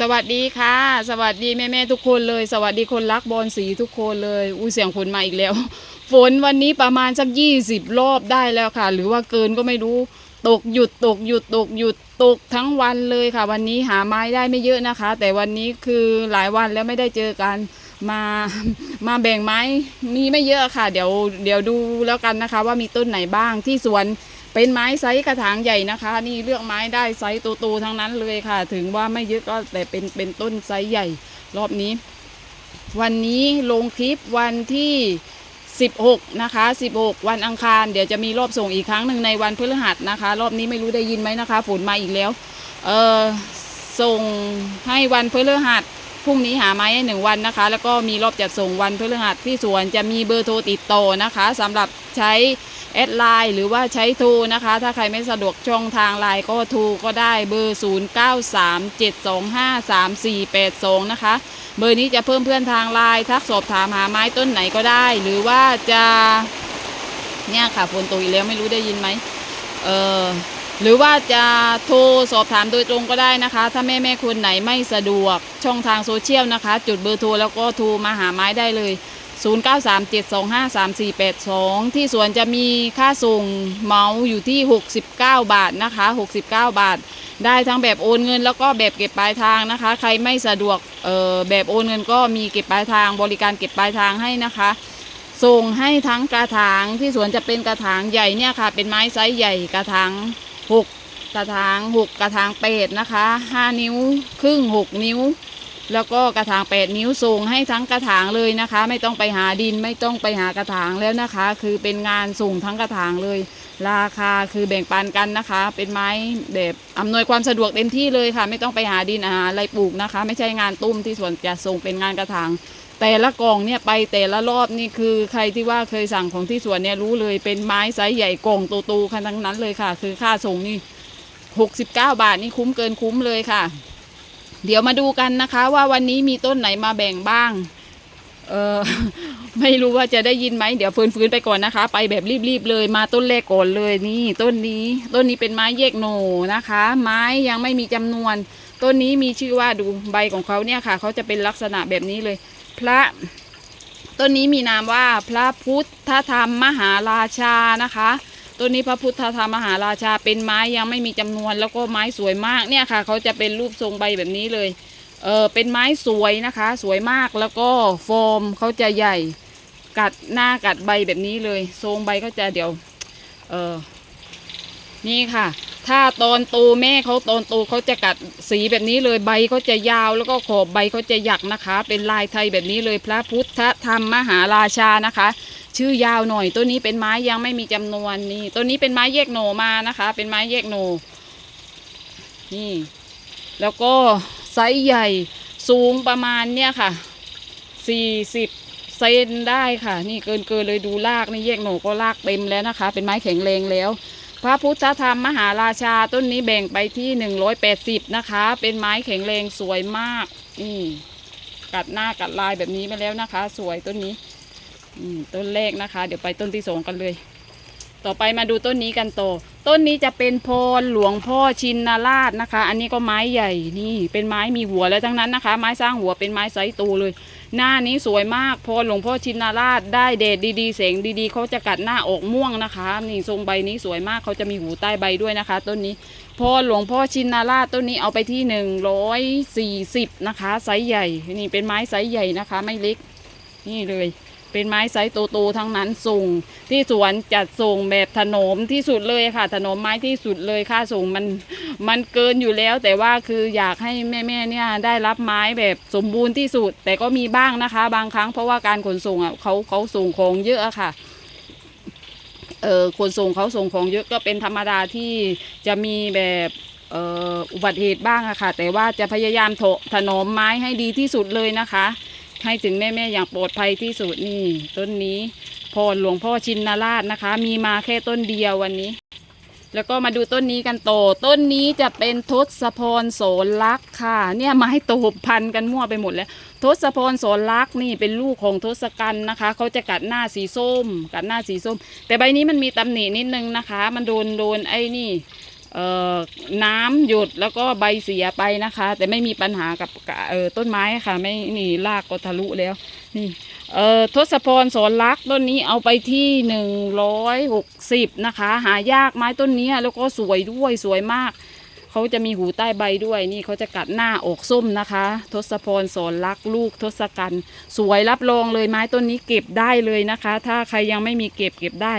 สวัสดีค่ะ สวัสดีแม่แม่ๆทุกคนเลย สวัสดีคนรักบอลสีทุกคนเลยอุ้ยเสียงฝนมาอีกแล้ว ฝนวันนี้ประมาณสักยี่สิบรอบได้แล้วค่ะ หรือว่าเกินก็ไม่รู้ ตกหยุดตกหยุดตกหยุดตกทั้งวันเลยค่ะ วันนี้หาไม้ได้ไม่เยอะนะคะ แต่วันนี้คือหลายวันแล้วไม่ได้เจอกันมามาแบ่งไม้มีไม่เยอะค่ะ เดี๋ยวเดี๋ยวดูแล้วกันนะคะ ว่ามีต้นไหนบ้างที่สวน เป็นไม้ไซส์กระถางใหญ่นะคะ นี่เลือกไม้ได้ไซส์โตๆทั้งนั้นเลยค่ะ ถึงว่าไม่เยอะก็แต่เป็นเป็นต้นไซส์ใหญ่รอบนี้ วันนี้ลงคลิปวันที่ 16 นะคะ 16 วันอังคาร เดี๋ยวจะมีรอบส่งอีกครั้งหนึ่งในวันพฤหัสนะคะ รอบนี้ไม่รู้ได้ยินไหมนะคะฝนมาอีกแล้วเออส่งให้วันพฤหัสพรุ่งนี้หาไม้ให้หนึ่งวันนะคะ แล้วก็มีรอบจัดส่งวันพฤหัสที่สวนจะมีเบอร์โทรติดต่อนะคะสำหรับใช้ แอดไลน์หรือว่าใช้โทรนะคะ ถ้าใครไม่สะดวกช่องทางไลน์ก็โทรก็ได้เบอร์ 0937253482 นะคะ เบอร์นี้จะเพิ่มเพื่อนทางไลน์ทักสอบถามหาไม้ต้นไหนก็ได้ หรือว่าจะเนี่ยค่ะฝนตกอีกแล้วไม่รู้ได้ยินไหมเออหรือว่าจะโทรสอบถามโดยตรงก็ได้นะคะ ถ้าแม่แม่คนไหนไม่สะดวกช่องทางโซเชียลนะคะ จุดเบอร์โทรแล้วก็โทรมาหาไม้ได้เลย 0937253482 ที่สวนจะมีค่าส่งเหมาอยู่ที่ 69 บาทนะคะ 69 บาท ได้ทั้งแบบโอนเงินแล้วก็แบบเก็บปลายทางนะคะ ใครไม่สะดวกเอ่อแบบโอนเงินก็มีเก็บปลายทาง บริการเก็บปลายทางให้นะคะ ส่งให้ทั้งกระถางที่สวนจะเป็นกระถางใหญ่เนี่ยค่ะ เป็นไม้ไซส์ใหญ่กระถางหกระถางหกระถางเป็ดนะคะห้านิ้ว ครึ่งหกนิ้ว แล้วก็กระถางแปดนิ้วส่งให้ทั้งกระถางเลยนะคะ ไม่ต้องไปหาดินไม่ต้องไปหากระถางแล้วนะคะ คือเป็นงานส่งทั้งกระถางเลย ราคาคือแบ่งปันกันนะคะ เป็นไม้แบบอำนวยความสะดวกเต็มที่เลยค่ะ ไม่ต้องไปหาดินหาอะไรปลูกนะคะ ไม่ใช่งานตุ้มที่สวนจะส่งเป็นงานกระถาง แต่ละกล่องเนี่ยไปแต่ละรอบนี่คือใครที่ว่าเคยสั่งของที่สวนเนี่ยรู้เลยเป็นไม้ไซส์ใหญ่กล่องโตๆกันทั้งนั้นเลยค่ะ คือค่าส่งนี่69 บาทนี่คุ้มเกินคุ้มเลยค่ะ เดี๋ยวมาดูกันนะคะ ว่าวันนี้มีต้นไหนมาแบ่งบ้าง เออไม่รู้ว่าจะได้ยินไหมเดี๋ยวฟื้นๆไปก่อนนะคะ ไปแบบรีบๆเลยมาต้นแรกก่อนเลยนี่ต้นนี้ ต้นนี้เป็นไม้แยกโหนนะคะ ไม้ยังไม่มีจำนวน ต้นนี้มีชื่อว่าดูใบของเขาเนี่ยค่ะ เขาจะเป็นลักษณะแบบนี้เลย พระต้นนี้มีนามว่าพระพุทธธรรมมหาราชานะคะ ต้นนี้พระพุทธธรรมมหาราชาเป็นไม้ยังไม่มีจำนวนแล้วก็ไม้สวยมากเนี่ยค่ะเขาจะเป็นรูปทรงใบแบบนี้เลยเออเป็นไม้สวยนะคะ สวยมากแล้วก็โฟมเขาจะใหญ่กัดหน้ากัดใบแบบนี้เลยทรงใบก็จะเดี๋ยวเออนี่ค่ะ ถ้าตอนโตแม่เขาตอนโตเขาจะกัดสีแบบนี้เลยใบเขาจะยาวแล้วก็ขอบใบเขาจะหยักนะคะ เป็นลายไทยแบบนี้เลยพระพุทธธรรมมหาราชานะคะ ชื่อยาวหน่อยต้นนี้เป็นไม้ยังไม่มีจำนวนนี่ต้นนี้เป็นไม้แยกโหนมานะคะ เป็นไม้แยกโหนนี่แล้วก็ไซส์ใหญ่สูงประมาณเนี่ยค่ะ40เซนได้ค่ะ นี่เกินเกินเลยดูรากนี่แยกโหนก็รากเต็มแล้วนะคะ เป็นไม้แข็งแรงแล้ว พระพุทธธรรมมหาราชาต้นนี้แบ่งไปที่180นะคะ เป็นไม้แข็งแรงสวยมากนี่กัดหน้ากัดลายแบบนี้ไปแล้วนะคะ สวยต้นนี้ต้นแรกนะคะ เดี๋ยวไปต้นที่สองกันเลย ต่อไปมาดูต้นนี้กันต่อต้นนี้จะเป็นโพลหลวงพ่อชินนาราชนะคะ อันนี้ก็ไม้ใหญ่นี่ เป็นไม้มีหัวแล้วทั้งนั้นนะคะ ไม้สร้างหัวเป็นไม้ไซส์โตเลย หน้านี้สวยมากโพลหลวงพ่อชินนาราชได้เดดดีๆเสียงดีๆเขาจะกัดหน้าออกม่วงนะคะ นี่ทรงใบนี้สวยมากเขาจะมีหูใต้ใบด้วยนะคะ ต้นนี้โพลหลวงพ่อชินนาราชต้นนี้เอาไปที่หนึ่งร้อยสี่สิบนะคะไซส์ใหญ่ นี่เป็นไม้ไซส์ใหญ่นะคะ ไม่เล็ก นี่เลย เป็นไม้ไซส์โตๆทั้งนั้นส่ง ที่สวนจัดส่งแบบถนอมที่สุดเลยค่ะ ถนอมไม้ที่สุดเลยค่าส่งมันมันเกินอยู่แล้ว แต่ว่าคืออยากให้แม่ๆเนี่ยได้รับไม้แบบสมบูรณ์ที่สุด แต่ก็มีบ้างนะคะ บางครั้งเพราะว่าการขนส่งอะเขาเขาส่งของเยอะค่ะเออขนส่งเขาส่งของเยอะก็เป็นธรรมดาที่จะมีแบบอุบัติเหตุบ้างอะค่ะ แต่ว่าจะพยายามถถนอมไม้ให้ดีที่สุดเลยนะคะ ให้ถึงแม่ๆอย่างปลอดภัยที่สุดนี่ ต้นนี้พรหลวงพ่อชินราชนะคะ มีมาแค่ต้นเดียววันนี้ แล้วก็มาดูต้นนี้กันโต ต้นนี้จะเป็นทศพรโสลักษ์ค่ะ เนี่ยไม้โตพันกันมั่วไปหมดแล้ว ทศพรโสลักษ์นี่เป็นลูกของทศกัณฐ์นะคะ เขาจะกัดหน้าสีส้ม กัดหน้าสีส้ม แต่ใบนี้มันมีตำหนินิดนึงนะคะ มันโดนโดนไอ้นี่ น้ำหยดแล้วก็ใบเสียไปนะคะ แต่ไม่มีปัญหากับเออต้นไม้ค่ะ ไม่นี่รากก็ทะลุแล้วนี่เอ่อทศพรสอนรักต้นนี้เอาไปที่หนึ่งร้อยหกสิบนะคะ หายากไม้ต้นนี้แล้วก็สวยด้วยสวยมากเขาจะมีหูใต้ใบด้วยนี่เขาจะกัดหน้าออกส้มนะคะ ทศพรสอนรักลูกทศกัณฐ์สวยรับรองเลยไม้ต้นนี้เก็บได้เลยนะคะ ถ้าใครยังไม่มีเก็บเก็บได้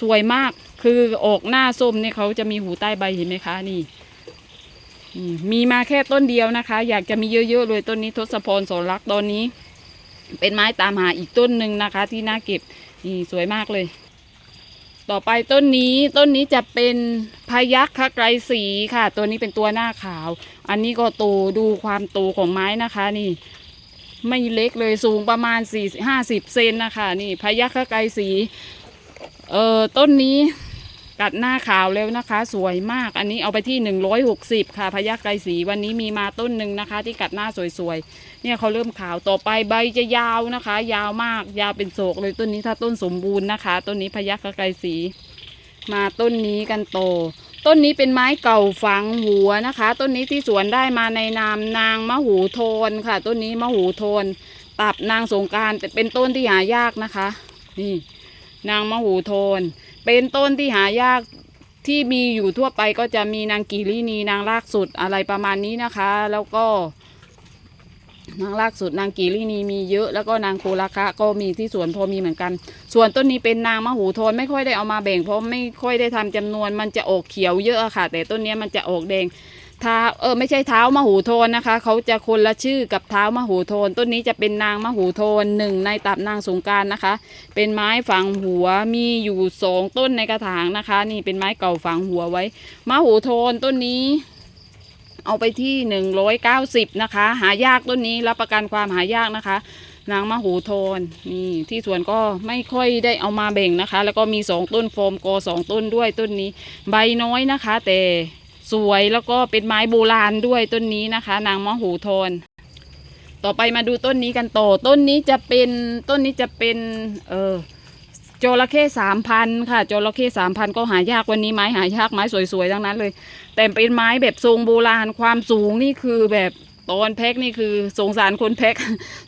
สวยมากคือออกหน้าส้มนี่เขาจะมีหูใต้ใบเห็นไหมคะนี่มีมาแค่ต้นเดียวนะคะ อยากจะมีเยอะๆเลยต้นนี้ทศพรสอนรักตอนนี้ เป็นไม้ตามหาอีกต้นหนึ่งนะคะ ที่น่าเก็บนี่สวยมากเลย ต่อไปต้นนี้ต้นนี้จะเป็นพยักคฆไกรสีค่ะ ตัวนี้เป็นตัวหน้าขาว อันนี้ก็โตดูความโตของไม้นะคะนี่ ไม่เล็กเลยสูงประมาณ4 50เซนนะคะ นี่พยัคฆไกรสี เออต้นนี้กัดหน้าขาวแล้วนะคะ สวยมากอันนี้เอาไปที่160ค่ะพยัคฆไกรสีวันนี้มีมาต้นหนึ่งนะคะ ที่กัดหน้าสวยๆเนี่ยเขาเริ่มขาวต่อไปใบจะยาวนะคะ ยาวมากยาวเป็นโศกเลยต้นนี้ถ้าต้นสมบูรณ์นะคะต้นนี้พยัคฆไกรสี มาต้นนี้กันโต ต้นนี้เป็นไม้เก่าฝังหัวนะคะ ต้นนี้ที่สวนได้มาในนามนางมะหูโทนค่ะ ต้นนี้มะหูโทนตับนางสงการแต่เป็นต้นที่หายากนะคะ นี่ นางมะหูโทน เป็นต้นที่หายากที่มีอยู่ทั่วไปก็จะมีนางกีรีนีนางลากสุดอะไรประมาณนี้นะคะ แล้วก็ นางลากสุดนางกีรีนีมีเยอะแล้วก็นางโคราคะก็มีที่สวนพอมีเหมือนกัน ส่วนต้นนี้เป็นนางมะหูโทนไม่ค่อยได้เอามาแบ่งเพราะไม่ค่อยได้ทำจำนวนมันจะออกเขียวเยอะค่ะ แต่ต้นนี้มันจะออกแดง เท้าเออไม่ใช่เท้ามะหูโทนนะคะ เขาจะคนละชื่อกับเท้ามะหูโทน ต้นนี้จะเป็นนางมะหูโทนหนึ่งในตับนางสงการนะคะ เป็นไม้ฝังหัวมีอยู่สองต้นในกระถางนะคะ นี่เป็นไม้เก่าฝังหัวไว้มะหูโทนต้นนี้ เอาไปที่หนึ่งร้อยเก้าสิบนะคะ หายากต้นนี้รับประกันความหายากนะคะนางมะหูโทนนี่ที่สวนก็ไม่ค่อยได้เอามาแบ่งนะคะ แล้วก็มีสองต้นโฟมโกสองต้นด้วยต้นนี้ ใบน้อยนะคะ แต่ สวยแล้วก็เป็นไม้โบราณด้วยต้นนี้นะคะ นางมะหูโทน ต่อไปมาดูต้นนี้กันต่อต้นนี้จะเป็นต้นนี้จะเป็น เออจระเข้สามพันค่ะจระเข้สามพันก็หายากวันนี้ไม้หายากไม้สวยๆทั้งนั้นเลย แต่เป็นไม้แบบทรงโบราณความสูงนี่คือแบบ ตอนแพ็กนี่คือสงสารคนแพ็ก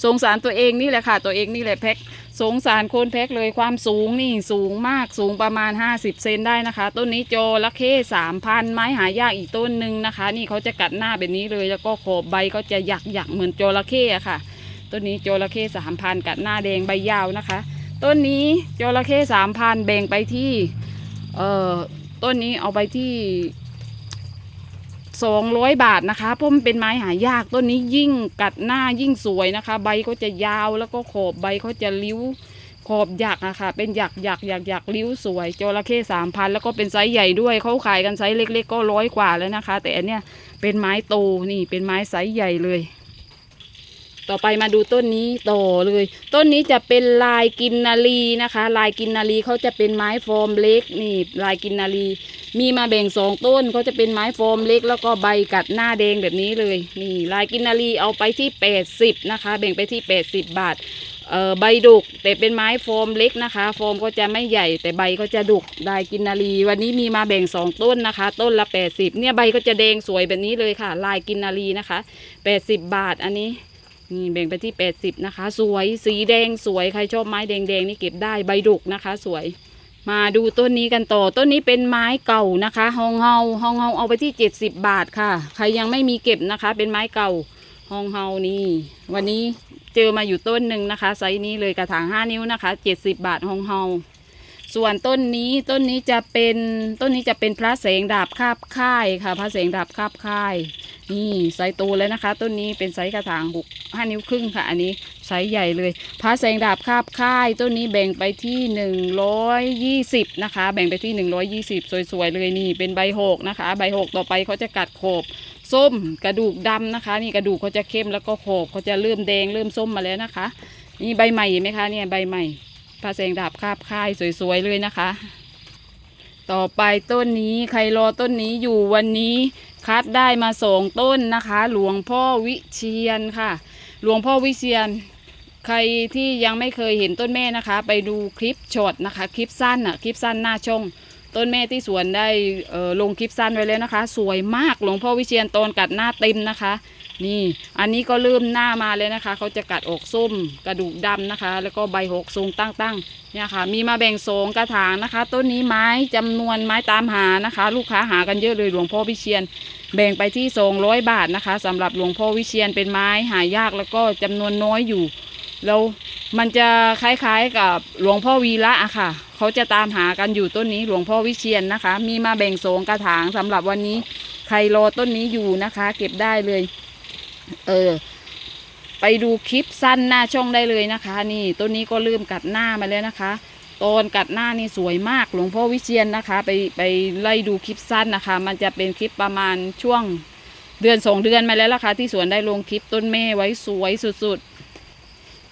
สงสารตัวเองนี่แหละค่ะ ตัวเองนี่แหละแพ็กสงสารคนแพ็กเลยความสูงนี่สูงมากสูงประมาณ 50 เซนได้นะคะ ต้นนี้โจระเข้สามพันไม้หายากอีกต้นหนึ่งนะคะ นี่เขาจะกัดหน้าแบบนี้เลย แล้วก็ขอบใบเขาจะหยักหยักเหมือนโจระเข้อะค่ะ ต้นนี้โจระเข้สามพันกัดหน้าแดงใบยาวนะคะ ต้นนี้โจระเข้สามพันแบ่งไปที่เอ่อต้นนี้เอาไปที่ สองร้อยบาทนะคะเพราะมันเป็นไม้หายากต้นนี้ยิ่งกัดหน้ายิ่งสวยนะคะ ใบเขาจะยาวแล้วก็ขอบใบเขาจะริ้วขอบหยักอะค่ะ เป็นหยักหยักหยักหยักริ้วสวยจระเข้สามพันแล้วก็เป็นไซส์ใหญ่ด้วยเขาขายกันไซส์เล็ก ๆ ก็ร้อยกว่าแล้วนะคะ แต่อันเนี้ยเป็นไม้โตนี่เป็นไม้ไซส์ใหญ่เลย ต่อไปมาดูต้นนี้ต่อเลย ต้นนี้จะเป็นลายกินนารีนะคะ ลายกินนารีเขาจะเป็นไม้ฟอร์มเล็กนี่ลายกินนารี มีมาแบ่งสองต้นเขาจะเป็นไม้โฟมเล็กแล้วก็ใบกัดหน้าแดงแบบนี้เลยนี่ลายกินนารีเอาไปที่ 80 นะคะ แบ่งไปที่ 80 บาทเอ่อใบดุกแต่เป็นไม้โฟมเล็กนะคะ โฟมก็จะไม่ใหญ่แต่ใบก็จะดุกลายกินนารีวันนี้มีมาแบ่งสองต้นนะคะ ต้นละ 80 เนี่ยใบก็จะแดงสวยแบบนี้เลยค่ะ ลายกินนารีนะคะ 80 บาทอันนี้นี่แบ่งไปที่ 80 นะคะ สวยสีแดงสวยใครชอบไม้แดงๆนี่เก็บได้ใบดุกนะคะ สวย มาดูต้นนี้กันต่อ ต้นนี้เป็นไม้เก่านะคะฮองเฮาฮองเฮาเอาไปที่70บาทค่ะ ใครยังไม่มีเก็บนะคะ เป็นไม้เก่าฮองเฮานี่ วันนี้เจอมาอยู่ต้นหนึ่งนะคะ ไซส์นี้เลยกระถาง5นิ้วนะคะ70บาทฮองเฮาส่วนต้นนี้ต้นนี้จะเป็นต้นนี้จะเป็นพระแสงดาบคาบค่ายค่ะ พระแสงดาบคาบค่าย นี่ไซส์โตแล้วนะคะ ต้นนี้เป็นไซส์กระถางหกห้านิ้วครึ่งค่ะ อันนี้ ไซส์ใหญ่เลยพระแสงดาบคาบค่ายต้นนี้แบ่งไปที่หนึ่งร้อยยี่สิบนะคะ แบ่งไปที่หนึ่งร้อยยี่สิบสวยๆเลยนี่เป็นใบหกนะคะ ใบหกต่อไปเขาจะกัดโขบส้มกระดูกดำนะคะ นี่กระดูกเขาจะเข้มแล้วก็โขบเขาจะเริ่มแดงเริ่มส้มมาแล้วนะคะ นี่ใบใหม่เห็นไหมคะเนี่ยใบใหม่พระแสงดาบคาบค่ายสวยๆเลยนะคะ ต่อไปต้นนี้ใครรอต้นนี้อยู่วันนี้คัดได้มาสองต้นนะคะ หลวงพ่อวิเชียนค่ะ หลวงพ่อวิเชียน ใครที่ยังไม่เคยเห็นต้นแม่นะคะ ไปดูคลิปช็อตนะคะ คลิปสั้นอะคลิปสั้นหน้าช่อง ต้นแม่ที่สวนได้ลงคลิปสั้นไว้แล้วนะคะ สวยมากหลวงพ่อวิเชียนตอนกัดหน้าเต็มนะคะ นี่อันนี้ก็เริ่มหน้ามาเลยนะคะเขาจะกัดออกส้มกระดูกดำนะคะ แล้วก็ใบหกทรงตั้งๆเนี่ยค่ะ มีมาแบ่งสองกระถางนะคะ ต้นนี้ไม้จำนวนไม้ตามหานะคะ ลูกค้าหากันเยอะเลยหลวงพ่อวิเชียนแบ่งไปที่200 บาทนะคะสำหรับหลวงพ่อวิเชียนเป็นไม้หายากแล้วก็จำนวนน้อยอยู่ แล้วมันจะคล้ายๆกับหลวงพ่อวีระอะค่ะ เขาจะตามหากันอยู่ต้นนี้หลวงพ่อวิเชียนนะคะ มีมาแบ่งโสงกระถางสำหรับวันนี้ใครรอต้นนี้อยู่นะคะ เก็บได้เลย เออ ไปดูคลิปสั้นหน้าช่องได้เลยนะคะ นี่ต้นนี้ก็เริ่มกัดหน้ามาแล้วนะคะตอนกัดหน้านี่สวยมากหลวงพ่อวิเชียนนะคะ ไปไปไล่ดูคลิปสั้นนะคะ มันจะเป็นคลิปประมาณช่วงเดือนสองเดือนมาแล้วล่ะค่ะที่สวนได้ลงคลิปต้นแม่ไว้สวยสุดๆ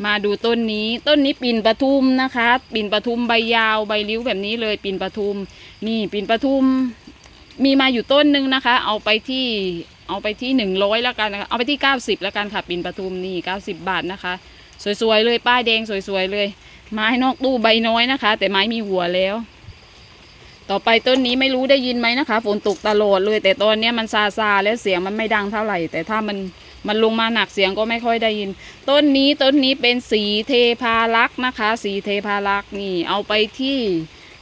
มาดูต้นนี้ต้นนี้ปิ่นปทุมนะคะ ปิ่นปทุมใบยาวใบริ้วแบบนี้เลยปิ่นปทุม นี่ปิ่นปทุม มีมาอยู่ต้นหนึ่งนะคะ เอาไปที่เอาไปที่หนึ่งร้อยแล้วกันนะคะเอาไปที่เก้าสิบแล้วกันค่ะปิ่นปทุมนี่เก้าสิบบาทนะคะ สวยๆเลยป้ายแดงสวยๆเลย ไม้นอกตู้ใบน้อยนะคะ แต่ไม้มีหัวแล้ว ต่อไปต้นนี้ไม่รู้ได้ยินไหมนะคะฝนตกตลอดเลย แต่ตอนนี้มันซาซาแล้วเสียงมันไม่ดังเท่าไหร่ แต่ถ้ามัน มันลงมาหนักเสียงก็ไม่ค่อยได้ยิน ต้นนี้ต้นนี้เป็นสีเทพารักษ์นะคะ สีเทพารักษ์นี่เอาไปที่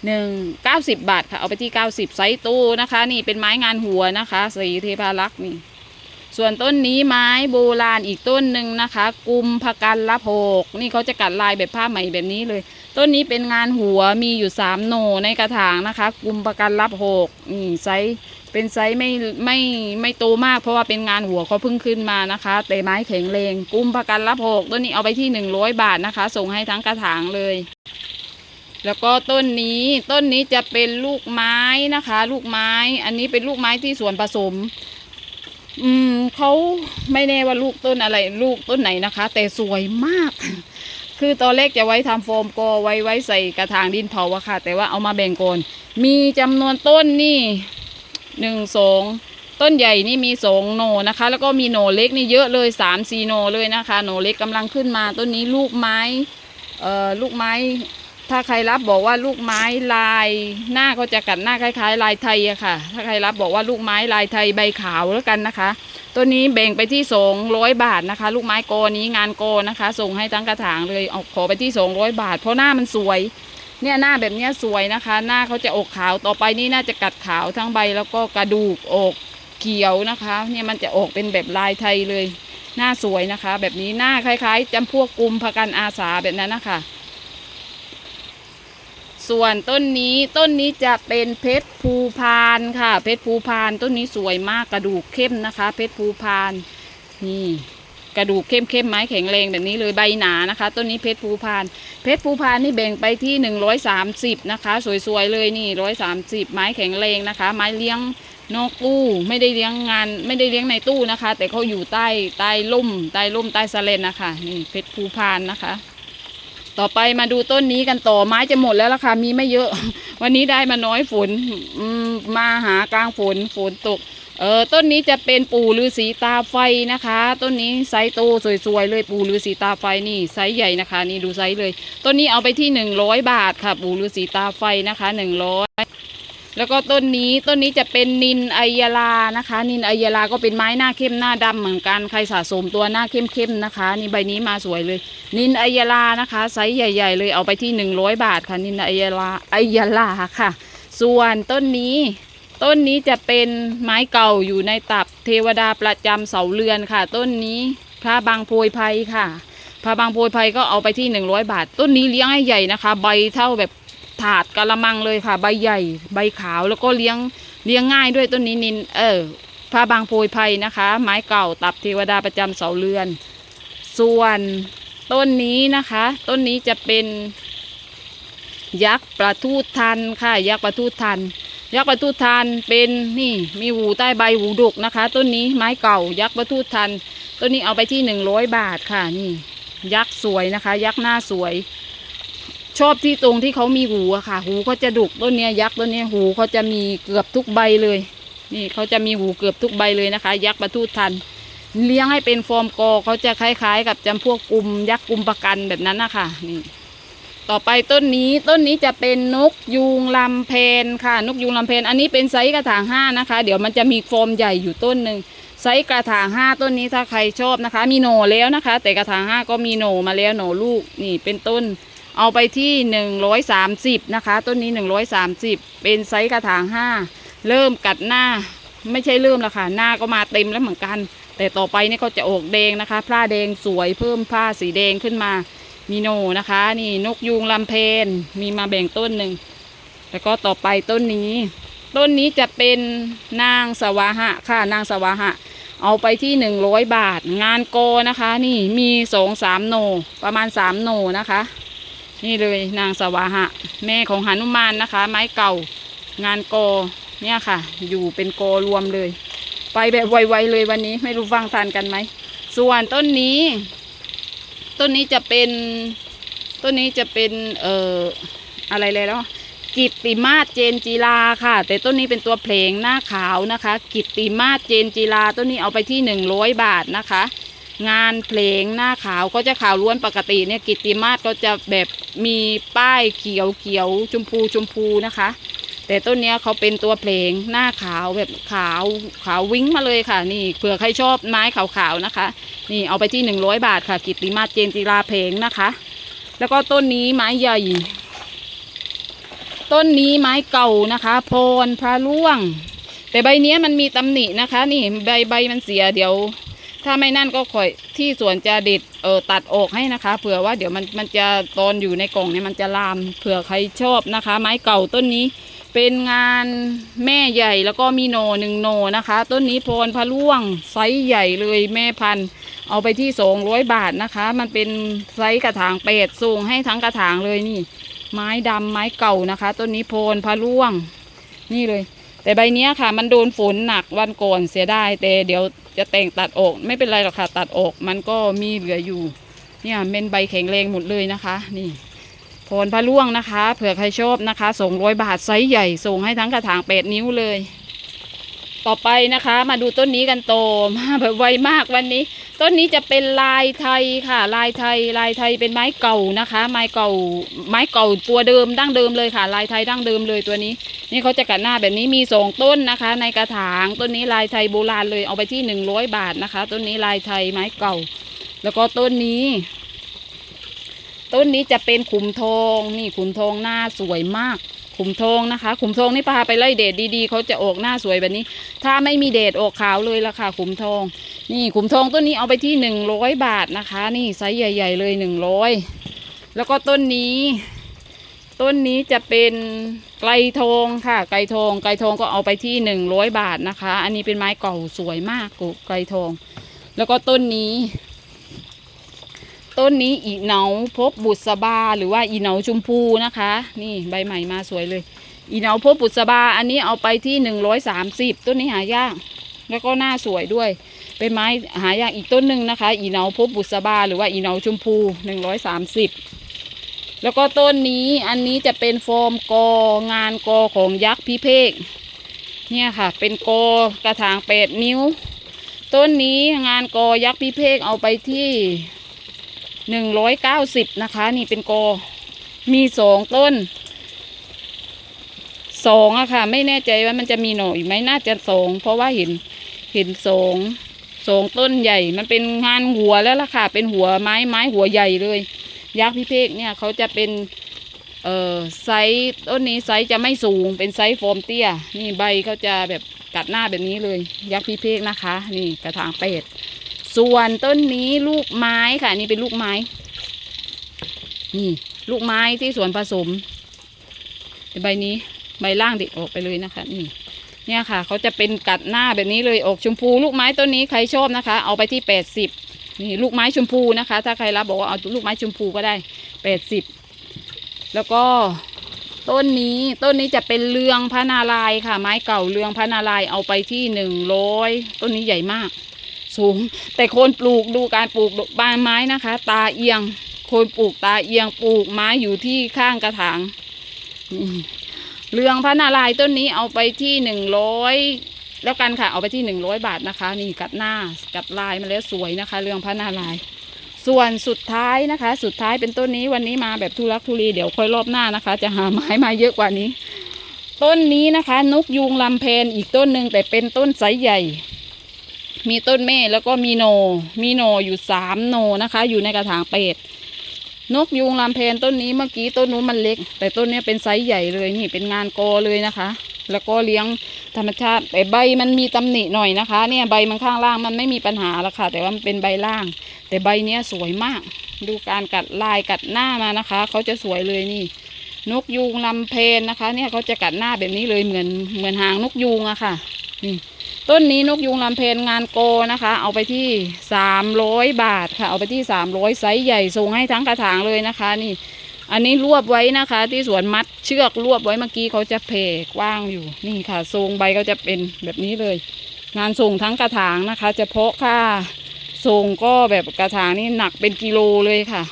หนึ่งเก้าสิบบาทค่ะเอาไปที่เก้าสิบไซต์ตู้นะคะ นี่เป็นไม้งานหัวนะคะ สีเทพารักษ์นี่ ส่วนต้นนี้ไม้โบราณอีกต้นหนึ่งนะคะ กุมพกันละโพกนี่เขาจะกัดลายแบบผ้าไหมแบบนี้เลย ต้นนี้เป็นงานหัวมีอยู่สามโหนในกระถางนะคะ กุมพกันละโพกนี่ไซส์เป็นไซส์ไม่ไม่ไม่โตมากเพราะว่าเป็นงานหัวเขาเพิ่งขึ้นมานะคะแต่ไม้แข็งแรงกุมพกันละโพกต้นนี้เอาไปที่หนึ่งร้อยบาทนะคะ ส่งให้ทั้งกระถางเลยแล้วก็ต้นนี้ต้นนี้จะเป็นลูกไม้นะคะ ลูกไม้อันนี้เป็นลูกไม้ที่สวนผสม อืมเขาไม่แน่ว่าลูกต้นอะไร ลูกต้นไหนนะคะ แต่สวยมาก คือตอนแรกจะไว้ทำโฟมกอไว้ไว้ใส่กระถางดินเผาอะค่ะ แต่ว่าเอามาแบ่งกนมีจำนวนต้นนี่หนึ่งสองต้นใหญ่นี่มีสองโนนะคะ แล้วก็มีโนเล็กนี่เยอะเลยสามสี่โนเลยนะคะโนเล็กกำลังขึ้นมา ต้นนี้ลูกไม้เอ่อลูกไม้ ถ้าใครรับบอกว่าลูกไม้ลายหน้าก็จะกัดหน้าคล้าย ๆ ลายไทยอะค่ะ ถ้าใครรับบอกว่าลูกไม้ลายไทยใบขาวแล้วกันนะคะ ตัวนี้แบ่งไปที่สองร้อยบาทนะคะ ลูกไม้โกนี้งานโกนะคะ ส่งให้ทั้งกระถางเลยเอาขอไปที่สองร้อยบาท เพราะหน้ามันสวย เนี่ยหน้าแบบเนี้ยสวยนะคะ หน้าเขาจะอกขาวต่อไปนี่น่าจะกัดขาวทั้งใบแล้วก็กระดูกออกเขียวนะคะ เนี่ยมันจะออกเป็นแบบลายไทยเลย หน้าสวยนะคะ แบบนี้หน้าคล้าย ๆจำพวกกลุ่มพกันอาสาแบบนั้นนะคะ ส่วนต้นนี้ต้นนี้จะเป็นเพชรภูพานค่ะ เพชรภูพานต้นนี้สวยมากกระดูกเข้มนะคะ เพชรภูพานนี่กระดูกเข้มเข้มไม้แข็งแรงแบบนี้เลยใบหนานะคะต้นนี้เพชรภูพาน เพชรภูพานนี่แบ่งไปที่หนึ่งร้อยสามสิบนะคะ สวยๆเลยนี่ร้อยสามสิบไม้แข็งแรงนะคะ ไม้เลี้ยงนอกตู้ไม่ได้เลี้ยงงาน ไม่ได้เลี้ยงในตู้นะคะ แต่เขาอยู่ใต้ใต้ร่มใต้ร่มใต้สะเลนนะคะนี่เพชรภูพานนะคะ ต่อไปมาดูต้นนี้กันต่อไม้จะหมดแล้วล่ะค่ะมีไม่เยอะ วันนี้ได้มาน้อยฝนมมาหากลางฝนฝนตก เออต้นนี้จะเป็นปู่ฤาษีตาไฟนะคะ ต้นนี้ไซส์โตสวยๆเลยปู่ฤาษีตาไฟนี่ไซส์ใหญ่นะคะ นี่ดูไซส์เลย ต้นนี้เอาไปที่หนึ่งร้อยบาทค่ะ ปู่ฤาษีตาไฟนะคะหนึ่งร้อย แล้วก็ต้นนี้ต้นนี้จะเป็นนินไอยาลานะคะ นินไอยาลาก็เป็นไม้หน้าเข้มหน้าดำเหมือนกันใครสะสมตัวหน้าเข้มๆนะคะ นี่ใบนี้มาสวยเลย นินไอยาลานะคะไซส์ใหญ่ ๆ เลยเอาไปที่หนึ่งร้อยบาทค่ะ นินไอยาลาไอยาลาค่ะ ส่วนต้นนี้ ต้นนี้จะเป็นไม้เก่าอยู่ในตับเทวดาประจำเสาเรือนค่ะ ต้นนี้พระบางโพยไพรค่ะพระบางโพยไพรก็เอาไปที่หนึ่งร้อยบาท ต้นนี้เลี้ยงให้ใหญ่นะคะ ใบเท่าแบบ ถาดกะละมังเลยค่ะ ใบใหญ่ ใบขาวแล้วก็เลี้ยงเลี้ยงง่ายด้วยต้นนี้นิน เออพระบางโพยไพรนะคะ ไม้เก่าตับเทวดาประจำเสาเรือน ส่วนต้นนี้นะคะ ต้นนี้จะเป็นยักษ์ประทูทันค่ะ ยักษ์ประทูทัน ยักษ์ประทูทันเป็นนี่มีหูใต้ใบหูดกนะคะ ต้นนี้ไม้เก่า ยักษ์ประทูทันต้นนี้เอาไปที่หนึ่งร้อยบาทค่ะนี่ ยักษ์สวยนะคะ ยักษ์หน้าสวย ชอบที่ตรงที่เขามีหูอะค่ะ หูเขาจะดุกต้นเนี้ยยักษ์ต้นเนี้ยหูเขาจะมีเกือบทุกใบเลย นี่เขาจะมีหูเกือบทุกใบเลยนะคะ ยักษ์ประทูทัน เลี้ยงให้เป็นฟอร์มกอเขาจะคล้ายๆ กับจำพวกกลุ่มยักษ์กลุ่มประกันแบบนั้นนะคะนี่ ต่อไปต้นนี้ต้นนี้จะเป็นนกยูงลำเพนค่ะ นกยูงลำเพนอันนี้เป็นไซส์กระถางห้านะคะ เดี๋ยวมันจะมีโฟมใหญ่อยู่ต้นหนึ่งไซส์กระถางห้าต้นนี้ถ้าใครชอบนะคะ มีโหน่แล้วนะคะ แต่กระถางห้าก็มีโหน่มาแล้วโหน่ลูกนี่เป็นต้น เอาไปที่หนึ่งร้อยสามสิบนะคะ ต้นนี้หนึ่งร้อยสามสิบเป็นไซส์กระถางห้าเริ่มกัดหน้า ไม่ใช่เริ่มแล้วค่ะ หน้าก็มาเต็มแล้วเหมือนกัน แต่ต่อไปนี่ก็จะออกแดงนะคะผ้าแดงสวยเพิ่มผ้าสีแดงขึ้นมา มีโนนะคะ นี่นกยูงลำเพนมีมาแบ่งต้นหนึ่ง แล้วก็ต่อไปต้นนี้ ต้นนี้จะเป็นนางสวาหะค่ะ นางสวาหะ เอาไปที่หนึ่งร้อยบาท งานโกนะคะ นี่มีสองสามโน ประมาณสามโนนะคะ นี่เลยนางสวาหะ แม่ของหานุมานนะคะ ไม้เก่างานโกเนี่ยค่ะ อยู่เป็นโกรวมเลย ไปแบบไวๆเลยวันนี้ไม่รู้ฟังทันกันไหม ส่วนต้นนี้ ต้นนี้จะเป็นต้นนี้จะเป็นเอ่ออะไรเลยแล้วกิตติมาศเจนจีลาค่ะ แต่ต้นนี้เป็นตัวเพลงหน้าขาวนะคะ กิตติมาศเจนจีลาต้นนี้เอาไปที่หนึ่งร้อยบาทนะคะ งานเพลงหน้าขาวก็จะขาวล้วนปกติเนี่ยกิตติมาศก็จะแบบมีป้ายเขียวเขียวชมพูชมพูนะคะ แต่ต้นเนี้ยเขาเป็นตัวเพลงหน้าขาวแบบขาวขาววิ้งมาเลยค่ะ นี่เผื่อใครชอบไม้ขาวๆนะคะ นี่เอาไปที่หนึ่งร้อยบาทค่ะ กิตติมาศเจนจิราเพลงนะคะ แล้วก็ต้นนี้ไม้ใหญ่ต้นนี้ไม้เก่านะคะโพนพระล่วง แต่ใบเนี้ยมันมีตำหนินะคะ นี่ใบใบมันเสียเดี๋ยว ถ้าไม่นั่นก็ค่อยที่สวนจะเด็ดเออตัดออกให้นะคะ เผื่อว่าเดี๋ยวมันมันจะตอนอยู่ในกล่องเนี่ยมันจะลามเผื่อใครชอบนะคะ ไม้เก่าต้นนี้ เป็นงานแม่ใหญ่แล้วก็มีโนหนึ่งโนนะคะ ต้นนี้โพนพะล่วงไซส์ใหญ่เลยแม่พันธุ์เอาไปที่สองร้อยบาทนะคะ มันเป็นไซส์กระถางเป็ดส่งให้ทั้งกระถางเลยนี่ ไม้ดำไม้เก่านะคะต้นนี้โพนพะล่วง นี่เลย แต่ใบเนี้ยค่ะ มันโดนฝนหนักวันก่อนเสียดายแต่เดี๋ยว จะแต่งตัดออก ไม่เป็นไรหรอกค่ะตัดออกมันก็มีเหลืออยู่ เนี่ยเมนใบแข็งแรงหมดเลยนะคะ นี่พรพะล่วงนะคะ เผื่อใครชอบนะคะส่งร้อยบาทไซส์ใหญ่ส่งให้ทั้งกระถางแปดนิ้วเลย ต่อไปนะคะ มาดูต้นนี้กันโตมาแบบไวมากวันนี้ ต้นนี้จะเป็นลายไทยค่ะ ลายไทย ลายไทยเป็นไม้เก่านะคะ ไม้เก่า ไม้เก่าตัวเดิมดั้งเดิมเลยค่ะ ลายไทยดั้งเดิมเลยตัวนี้ นี่เขาจะกัดหน้าแบบนี้มีสองต้นนะคะ ในกระถางต้นนี้ลายไทยโบราณเลยเอาไปที่หนึ่งร้อยบาทนะคะ ต้นนี้ลายไทยไม้เก่า แล้วก็ต้นนี้ ต้นนี้จะเป็นขุมทองนี่ขุมทองหน้าสวยมาก ขุมทองนะคะ ขุมทองนี่พาไปไล่เดดดีๆเขาจะออกหน้าสวยแบบนี้ ถ้าไม่มีเดดออกขาวเลยละค่ะขุมทอง นี่ขุมทองต้นนี้เอาไปที่หนึ่งร้อยบาทนะคะ นี่ไซส์ใหญ่ ๆ เลยหนึ่งร้อยแล้วก็ต้นนี้ ต้นนี้จะเป็นไกลทองค่ะ ไกลทอง ไกลทองก็เอาไปที่หนึ่งร้อยบาทนะคะ อันนี้เป็นไม้เก่าสวยมากกูไกลทอง แล้วก็ต้นนี้ ต้นนี้อีเหนาพบบุษบาหรือว่าอีเหนาชมพูนะคะ นี่ใบใหม่มาสวยเลย อีเหนาพบบุษบาอันนี้เอาไปที่หนึ่งร้อยสามสิบต้นนี้หายาก แล้วก็หน้าสวยด้วย เป็นไม้หายากอีกต้นหนึ่งนะคะ อีเหนาพบบุษบาหรือว่าอีเหนาชมพูหนึ่งร้อยสามสิบแล้วก็ต้นนี้อันนี้จะเป็นโฟมกองานกอของยักษ์พิเภกเนี่ยค่ะ เป็นกอกระถางแปดนิ้ว ต้นนี้งานกอยักษ์พิเภกเอาไปที่ หนึ่งร้อยเก้าสิบนะคะ นี่เป็นกอ มีสองต้นสองอะค่ะ ไม่แน่ใจว่ามันจะมีหน่ออีกไหมน่าจะสองเพราะว่าเห็นเห็นสองสองต้นใหญ่ มันเป็นงานหัวแล้วล่ะค่ะ เป็นหัวไม้ไม้หัวใหญ่เลย ยักษ์พิเภกเนี่ยเขาจะเป็นเอ่อไซส์ต้นนี้ไซส์จะไม่สูงเป็นไซส์โฟมเตี้ย นี่ใบเขาจะแบบกัดหน้าแบบนี้เลย ยักษ์พิเภกนะคะ นี่กระถางเป็ด ส่วนต้นนี้ลูกไม้ค่ะนี่เป็นลูกไม้ นี่ ลูกไม้ที่สวนผสมใบนี้ใบล่างเด็ดออกไปเลยนะคะ นี่เนี่ยค่ะเขาจะเป็นกัดหน้าแบบนี้เลยออกชมพูลูกไม้ต้นนี้ใครชอบนะคะ เอาไปที่แปดสิบนี่ลูกไม้ชมพูนะคะ ถ้าใครรับบอกว่าเอาลูกไม้ชมพูก็ได้แปดสิบแล้วก็ต้นนี้ต้นนี้จะเป็นเรืองพระนารายค่ะ ไม้เก่าเรืองพระนารายเอาไปที่หนึ่งร้อยต้นนี้ใหญ่มาก สูง แต่คนปลูกดูการปลูกบานไม้นะคะ ตาเอียง คนปลูกตาเอียงปลูกไม้อยู่ที่ข้างกระถางนี่เรืองพระนารายณ์ต้นนี้เอาไปที่หนึ่งร้อยแล้วกันค่ะเอาไปที่หนึ่งร้อยบาทนะคะ นี่กัดหน้ากัดลายมาแล้วสวยนะคะ เรืองพระนารายณ์ส่วนสุดท้ายนะคะ สุดท้ายเป็นต้นนี้วันนี้มาแบบทุลักทุเลเดี๋ยวค่อยรอบหน้านะคะ จะหาไม้มาเยอะกว่านี้ ต้นนี้นะคะ นกยูงลำเพนอีกต้นหนึ่งแต่เป็นต้นไซส์ใหญ่ มีต้นเม่แล้วก็มีโน มีโนอยู่สามโนนะคะ อยู่ในกระถางเป็ด นกยูงลำเพนต้นนี้เมื่อกี้ต้นนู้นมันเล็ก แต่ต้นนี้เป็นไซส์ใหญ่เลยนี่เป็นงานโกอเลยนะคะ แล้วก็เลี้ยงธรรมชาติแต่ใบมันมีตำหนิหน่อยนะคะ เนี่ยใบมันข้างล่างมันไม่มีปัญหาแล้วค่ะ แต่ว่ามันเป็นใบล่าง แต่ใบเนี้ยสวยมาก ดูการกัดลายกัดหน้ามานะคะเขาจะสวยเลยนี่นกยูงลำเพนนะคะ เนี่ยเขาจะกัดหน้าแบบนี้เลยเหมือนเหมือนหางนกยูงอะค่ะ นี่ ต้นนี้นกยูงลำเพนงานโกนะคะ เอาไปที่สามร้อยบาทค่ะ เอาไปที่สามร้อยไซส์ใหญ่ส่งให้ทั้งกระถางเลยนะคะ นี่ อันนี้รวบไว้นะคะ ที่สวนมัดเชือกรวบไว้เมื่อกี้เขาจะเพกว้างอยู่นี่ค่ะทรงใบก็จะเป็นแบบนี้เลย งานส่งทั้งกระถางนะคะเฉพาะค่าส่งก็แบบกระถางนี่หนักเป็นกิโลเลยค่ะ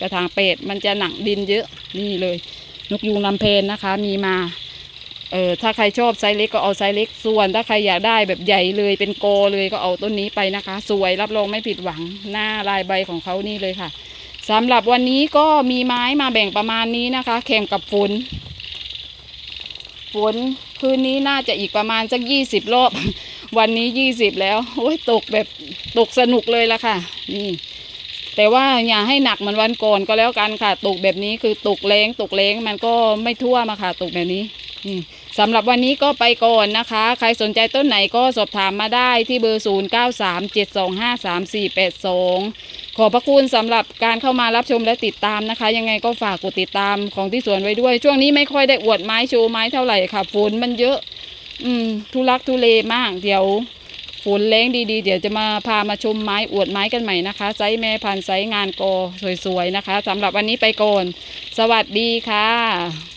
กระถางเป็ดมันจะหนักดินเยอะนี่เลย นกยูงลำเพนนะคะ มีมา เออถ้าใครชอบไซส์เล็กก็เอาไซส์เล็กส่วนถ้าใครอยากได้แบบใหญ่เลยเป็นโกเลยก็เอาต้นนี้ไปนะคะ สวยรับรองไม่ผิดหวังหน้าลายใบของเขานี่เลยค่ะสำหรับวันนี้ก็มีไม้มาแบ่งประมาณนี้นะคะ แข่งกับฝนฝนคืนนี้น่าจะอีกประมาณสักยี่สิบรอบ วันนี้ยี่สิบแล้วโอ้ยตกแบบตกสนุกเลยละค่ะ นี่ แต่ว่าอย่าให้หนักเหมือนวันก่อนก็แล้วกันค่ะ ตกแบบนี้คือตกแรงตกแรงมันก็ไม่ทั่วมาค่ะ ตกแบบนี้ นี่ สำหรับวันนี้ก็ไปก่อนนะคะ ใครสนใจต้นไหนก็สอบถามมาได้ที่เบอร์ 0 9 3 7 2 5 3 4 8 2 ขอพระคุณสำหรับการเข้ามารับชมและติดตามนะคะ ยังไงก็ฝากกดติดตามของที่สวนไว้ด้วย ช่วงนี้ไม่ค่อยได้อวดไม้โชว์ไม้เท่าไหร่ค่ะฝนมันเยอะ อืม ทุลักทุเลมากเดี๋ยวฝนแรงดีๆ เดี๋ยวจะมาพามาชมไม้อวดไม้กันใหม่นะคะไซส์แม่พันธุ์ไซส์งานกอสวยๆนะคะสำหรับวันนี้ไปก่อน สวัสดีค่ะ